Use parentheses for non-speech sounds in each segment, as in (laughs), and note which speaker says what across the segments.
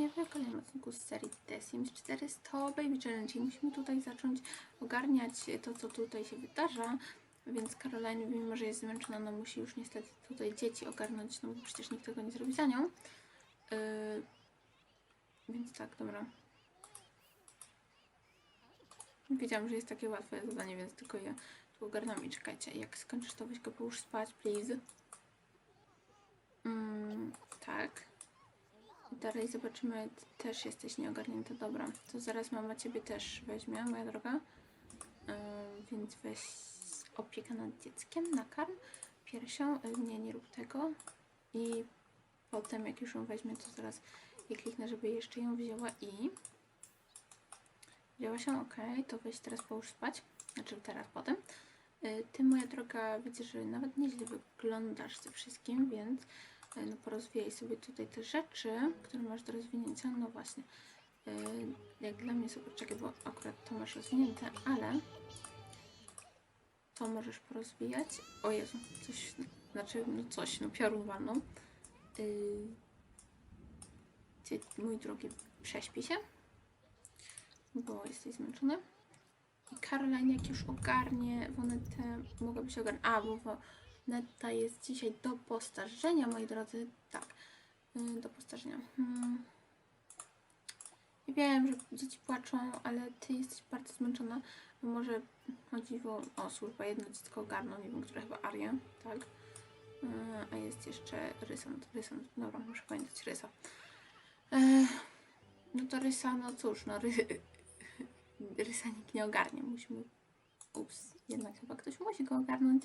Speaker 1: serdecznie w kolejnym odcinku z serii The Sims 400 Baby Challenge i musimy tutaj zacząć ogarniać to, co tutaj się wydarza. Więc Caroline, mimo że jest zmęczona, no musi już niestety tutaj dzieci ogarnąć, no bo przecież nikt tego nie zrobi za nią. Yy, więc tak, dobra. Wiedziałam, że jest takie łatwe zadanie, więc tylko je tu ogarnam i czekajcie. Jak skończysz, to weź go połóż spać, please. Mm, tak. Dalej zobaczymy, też jesteś nieogarnięta. Dobra, to zaraz mama ciebie też weźmie, moja droga. Yy, więc weź opiekę nad dzieckiem, nakarm piersią. Yy, nie, nie rób tego. I potem, jak już ją weźmie, to zaraz je kliknę, żeby jeszcze ją wzięła i... Wzięła się, ok, to weź teraz połóż spać. Znaczy teraz, potem. Yy, Ty, moja droga, widzę, że nawet nieźle wyglądasz ze wszystkim, więc no, porozwijaj sobie tutaj te rzeczy, które masz do rozwinięcia. No właśnie, yy, jak dla mnie super, czekaj, bo akurat to masz rozwinięte, ale to możesz porozwijać. O Jezu, coś, znaczy, no coś, no piorun walną. Yy, ty, mój drogi, prześpi się, bo jesteś zmęczony. I Caroline, jak już ogarnie Wonetę, mogłaby się ogarnąć. A, bo Woneta jest dzisiaj do postarzenia, moi drodzy. Tak, y, do postarzenia. Hmm. Wiem, że dzieci płaczą, ale ty jesteś bardzo zmęczona. Może o, o służbę, jedno dziecko ogarną, nie wiem, które chyba Arię, tak? Y, A jest jeszcze Rysant. Rysant, dobra, muszę pamiętać Rysa. Ech, no to Rysa, no cóż, no ry, Rysa nikt nie ogarnie. Musimy. Ups, jednak chyba ktoś musi go ogarnąć.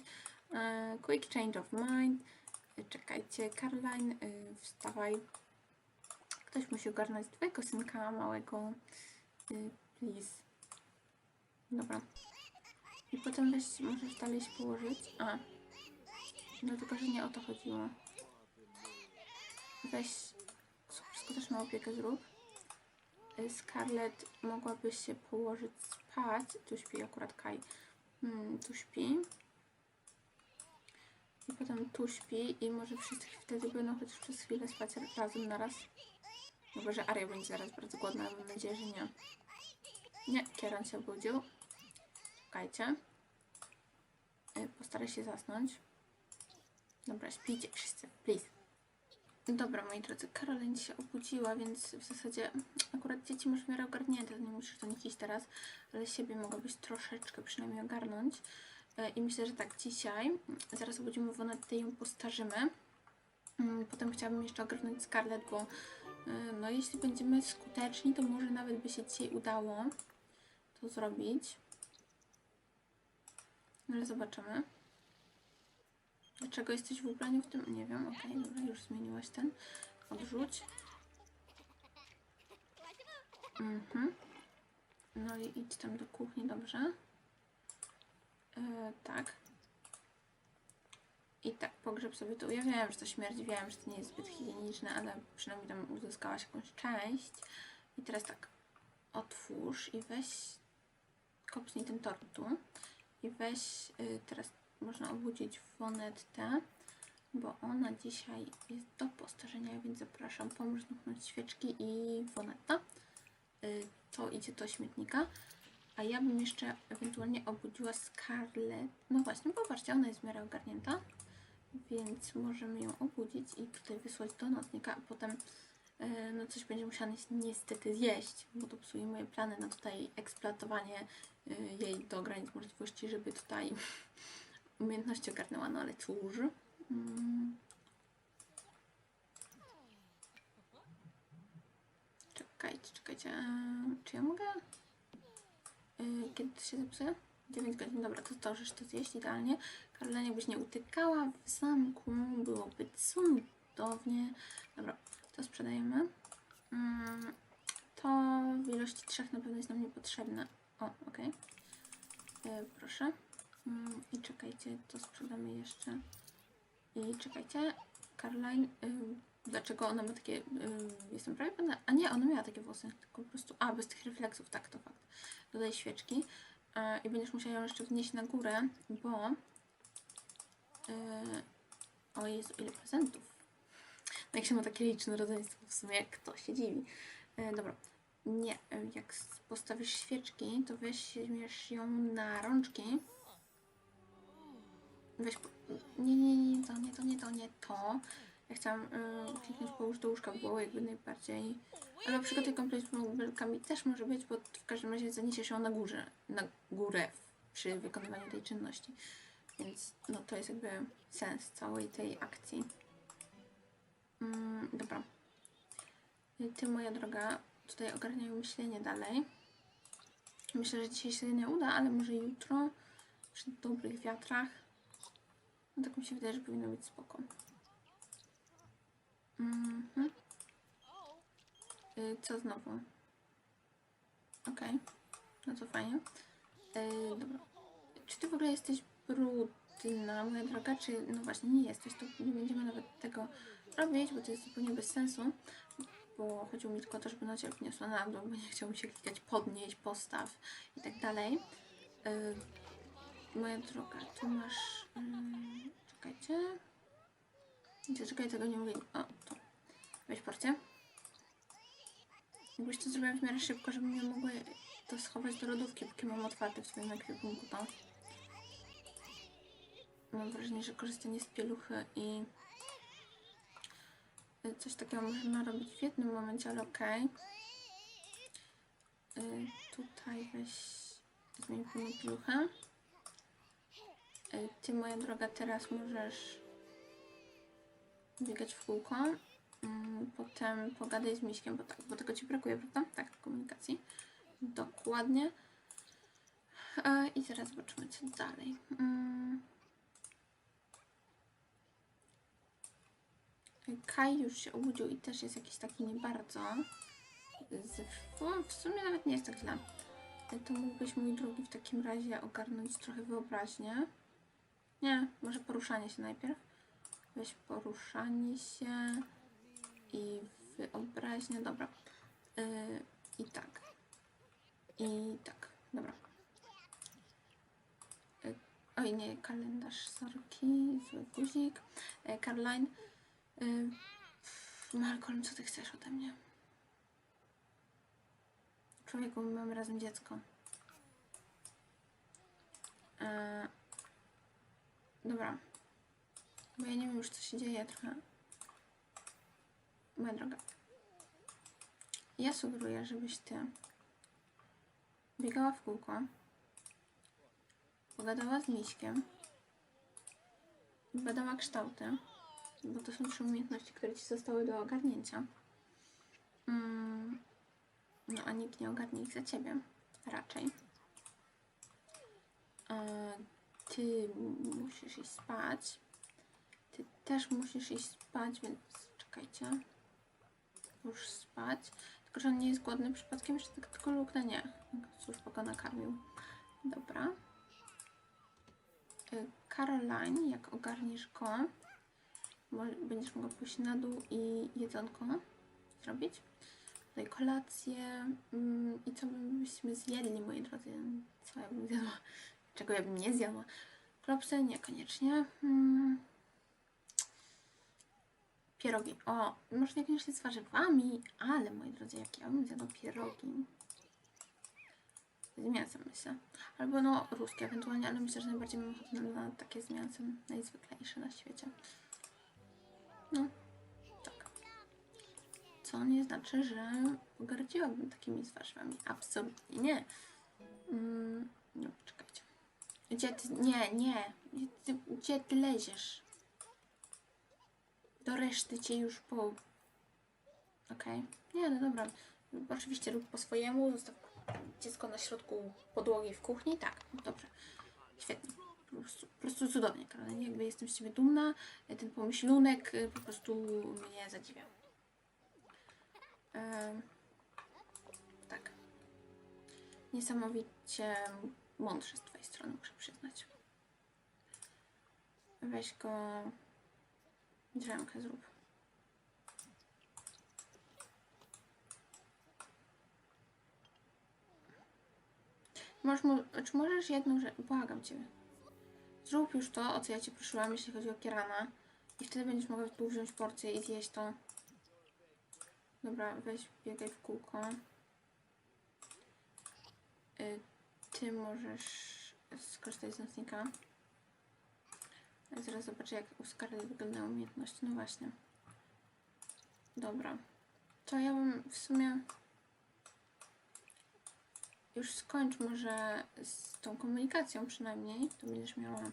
Speaker 1: E, quick change of mind. E, Czekajcie, Caroline, e, wstawaj. Ktoś musi ogarnąć twojego synka małego. Please. Dobra. I potem weź, możesz dalej się położyć. A. No tylko, że nie o to chodziło. Weź skuteczną opiekę zrób. Scarlett mogłaby się położyć spać. Tu śpi akurat Kai. Hmm, tu śpi. I potem tu śpi i może wszyscy wtedy będą chociaż przez chwilę spać razem naraz. Chyba, że Aria będzie zaraz bardzo głodna, ale mam nadzieję, że nie. Nie, Kieran się obudził. Czekajcie. Y, Postaraj się zasnąć. Dobra, śpijcie wszyscy, please. Dobra, moi drodzy, Karolyn się obudziła, więc w zasadzie akurat dzieci masz w miarę ogarnięte, nie musisz do nich iść teraz, ale siebie mogłabyś troszeczkę przynajmniej ogarnąć. E, I myślę, że tak dzisiaj, zaraz obudzimy Wonetę i ją postarzymy. Mm, Potem chciałabym jeszcze ogarnąć Scarlett, bo e, no jeśli będziemy skuteczni, to może nawet by się dzisiaj udało to zrobić. Ale zobaczymy. Dlaczego jesteś w ubraniu w tym? Nie wiem, okej, dobra, już zmieniłaś ten. Odrzuć. Mhm. No i idź tam do kuchni, dobrze? E, tak. I tak, pogrzeb sobie tu. Ja wiem, że to śmierdzi, wiem, że to nie jest zbyt higieniczne, ale przynajmniej tam uzyskałaś jakąś część. I teraz tak, otwórz i weź, kopnij ten tort. I weź, y, teraz można obudzić Wonettę, bo ona dzisiaj jest do postarzenia, więc zapraszam, pomóż dmuchnąć świeczki i Wonetta. Y, to idzie do śmietnika. A ja bym jeszcze ewentualnie obudziła Scarlett. No właśnie, popatrzcie, ona jest w miarę ogarnięta, więc możemy ją obudzić i tutaj wysłać do nocnika, a potem y, no coś będzie musiała ni- niestety zjeść, bo to psuje moje plany na tutaj eksploatowanie y, jej do granic możliwości, żeby tutaj (laughs) umiejętności ogarnęła, no ale cóż. Mm. Czekajcie, czekajcie. Czy ja mogę? Yy, Kiedy to się zepsuje? 9 godzin, dobra, to zdążysz to zjeść idealnie. Karolina jakbyś nie utykała w zamku, byłoby cudownie. Dobra, to sprzedajemy. Mm, To w ilości trzech na pewno jest nam niepotrzebne. O. Yy, Proszę. Mm, I czekajcie, to sprzedamy jeszcze. I czekajcie, Caroline, y, dlaczego ona ma takie, y, jestem prawie pewna, a nie, ona miała takie włosy, po prostu, a, bez tych refleksów, tak, to fakt. Dodaj świeczki y, i będziesz musiała ją jeszcze wnieść na górę, bo, y, o Jezu, ile prezentów. Jak się ma takie liczne rodzeństwo w sumie, kto się dziwi. E, dobra. Nie, e, jak postawisz świeczki, to weźmiesz ją na rączki. Weź. Nie, nie, nie, to nie, to nie, to nie to. Ja chciałam y, kliknąć połóż do łóżka, było jakby najbardziej. Ale przygotuj komplet z bąbelkami też może być, bo w każdym razie zaniesiesz ją na górze, na górę przy wykonywaniu tej czynności. Więc no to jest jakby sens całej tej akcji. Mm, dobra. Ty, moja droga, tutaj ogarniaj myślenie dalej. Myślę, że dzisiaj się nie uda, ale może jutro przy dobrych wiatrach. No tak mi się wydaje, że powinno być spoko. Mhm. Y, Co znowu? Okej. No to fajnie. Y, dobra. Czy ty w ogóle jesteś brudna, moja droga? Czy no właśnie nie jesteś? To nie będziemy nawet tego robić, bo to jest zupełnie bez sensu. Bo chodziło mi tylko o to, żeby na ciebie wniosła na dół, bo nie chciało mi się klikać podnieść, postaw i tak dalej. Y, moja droga, tu masz... y, czekajcie. Gdzie, czekaj, tego nie mówię. O, to. Weź porcję. Jakbyś to zrobiła w miarę szybko, żebym nie mogła to schować do lodówki, póki mam otwarte w swoim ekwipunku to. Mam wrażenie, że korzystanie z pieluchy i y, coś takiego można robić w jednym momencie, ale okej. Y, Tutaj weź pełną pieluchę. Y, Ty, moja droga, teraz możesz biegać w kółko. Mm, Potem pogadaj z Miśkiem, bo, tak, bo tego Ci brakuje, prawda? Tak, komunikacji. Dokładnie. E, I zaraz zobaczymy, co dalej. Mm. Kai już się obudził i też jest jakiś taki nie bardzo. W sumie nawet nie jest tak źle. E, To mógłbyś, mój drogi, w takim razie ogarnąć trochę wyobraźnię. Nie, może poruszanie się najpierw. Weź poruszanie się i wyobraźnia. Dobra. Yy, I tak. I tak. Dobra. Yy, oj, nie, kalendarz, sorki, zły guzik. Yy, Caroline. Yy, Malcolm, co ty chcesz ode mnie? Człowieku, my mamy razem dziecko. Yy, dobra. Bo ja nie wiem już co się dzieje trochę. Moja droga. Ja sugeruję, żebyś ty biegała w kółko, pogadała z miśkiem, badała kształty, bo to są trzy umiejętności, które ci zostały do ogarnięcia. Mm, no a nikt nie ogarnie ich za ciebie. Raczej. E, Ty musisz iść spać. Ty też musisz iść spać, więc czekajcie. Już spać. Tylko, że on nie jest głodny przypadkiem, jeszcze tak tylko luknę, nie. Cóż, bo go nakarmił. Dobra. Y, Caroline, jak ogarniesz go, będziesz mogła pójść na dół i jedzonko zrobić. Tutaj kolację. Mm, I co byśmy zjedli, moi drodzy? Co ja bym zjadła? Czego ja bym nie zjadła? Klopsy? Niekoniecznie. Mm. Pierogi. O, może niekoniecznie z warzywami, ale moi drodzy, jak ja bym zjadła pierogi. Z mięsem myślę. Albo no ruskie ewentualnie, ale myślę, że najbardziej mam ochotę na, takie z mięsem. Najzwyklejsze na świecie. No, tak. Co nie znaczy, że pogardziłabym takimi z warzywami. Absolutnie nie. Mm, no, czekajcie. Gdzie ty... Nie, nie. Gdzie ty, gdzie ty leziesz? Do reszty cię już po... Okej. Nie, no dobra. Oczywiście rób po swojemu. Zostaw dziecko na środku podłogi w kuchni. Tak, dobrze. Świetnie. Po prostu, po prostu cudownie, Karolina. Jakby jestem z Ciebie dumna. Ten pomyślunek y, po prostu mnie zadziwia. Em, tak. Niesamowicie mądrze z Twojej strony, muszę przyznać. Weź go... Drzemkę zrób. Możesz mu, czy możesz jedną rzecz, błagam Cię. Zrób już to, o co ja Cię prosiłam, jeśli chodzi o Kierana. I wtedy będziesz mogła tu wziąć porcję i zjeść to. Dobra, weź biegaj w kółko. Y, Ty możesz skorzystać z nocnika. Zaraz zobaczę, jak u Scarlett wyglądają umiejętności. No właśnie. Dobra. To ja bym w sumie już skończ może z tą komunikacją przynajmniej. To będziesz miała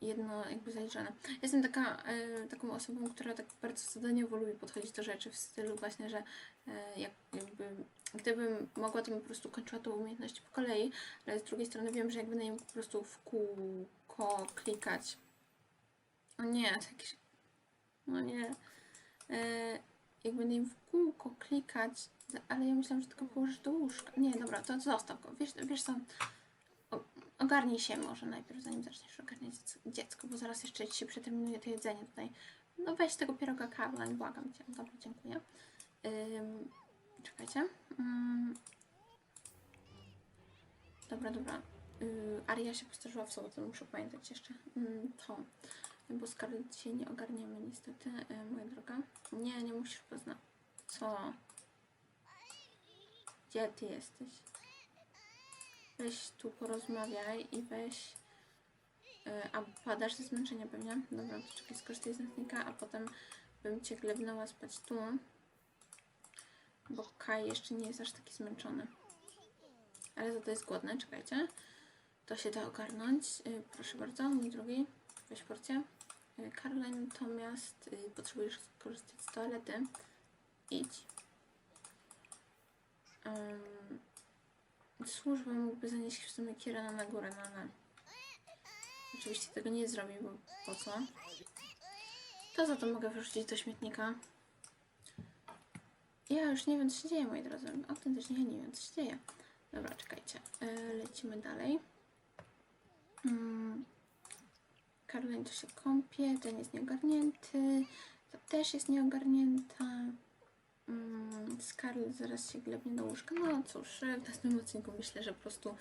Speaker 1: jedno jakby zaliczone. Jestem taka, e, taką osobą, która tak bardzo zadaniowo lubi podchodzić do rzeczy w stylu właśnie, że jak, jakby gdybym mogła, to bym po prostu kończyła tą umiejętność po kolei, ale z drugiej strony wiem, że jak będę ją po prostu w kółko klikać. O nie, to jakieś... No nie. E, jak będę im w kółko klikać, ale ja myślałam, że tylko położysz do łóżka. Nie, dobra, to zostaw go. Wiesz, wiesz co, ogarnij się może najpierw, zanim zaczniesz ogarniać dziec- dziecko, bo zaraz jeszcze ci się przeterminuje to jedzenie tutaj. No weź tego pieroga Caroline, błagam Cię. Dobra, dziękuję. Czekajcie. Ym. Dobra, dobra. Yy, Aria się postarzyła w sobotę, muszę pamiętać jeszcze. Ym, to. Bo Scarlett dzisiaj nie ogarniemy niestety, yy, moja droga. Nie, nie musisz poznać. Co? Gdzie ty jesteś? Weź tu porozmawiaj i weź. Yy, a padasz ze zmęczenia pewnie? Dobra, to czekaj, skorzystaj z nocnika, a potem bym cię glebnęła spać tu. Bo Kai jeszcze nie jest aż taki zmęczony. Ale za to jest głodny, czekajcie. To się da ogarnąć. Yy, proszę bardzo, mój drogi, weź porcję. Caroline natomiast yy, potrzebujesz skorzystać z toalety. Idź. Um, służbę mógłby zanieść w sumie Kirana na górę, no ale oczywiście tego nie zrobi, bo po co? To za to mogę wyrzucić do śmietnika. Ja już nie wiem, co się dzieje, moi drodzy. Autentycznie ja nie wiem, co się dzieje. Dobra, czekajcie. Lecimy dalej. Mm. Caroline to się kąpie, ten jest nieogarnięty. Ta też jest nieogarnięta. Mm, Scarlett zaraz się glebnie do łóżka. No cóż, w następnym odcinku myślę, że po prostu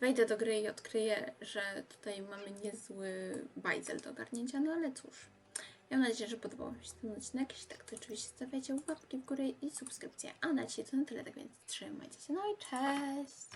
Speaker 1: wejdę do gry i odkryję, że tutaj mamy niezły bajzel do ogarnięcia, no ale cóż. Ja mam nadzieję, że podobał Wam się ten odcinek. Jeśli tak, to oczywiście stawiajcie łapki w górę i subskrypcję. A na dzisiaj to na tyle, tak więc trzymajcie się. No i cześć!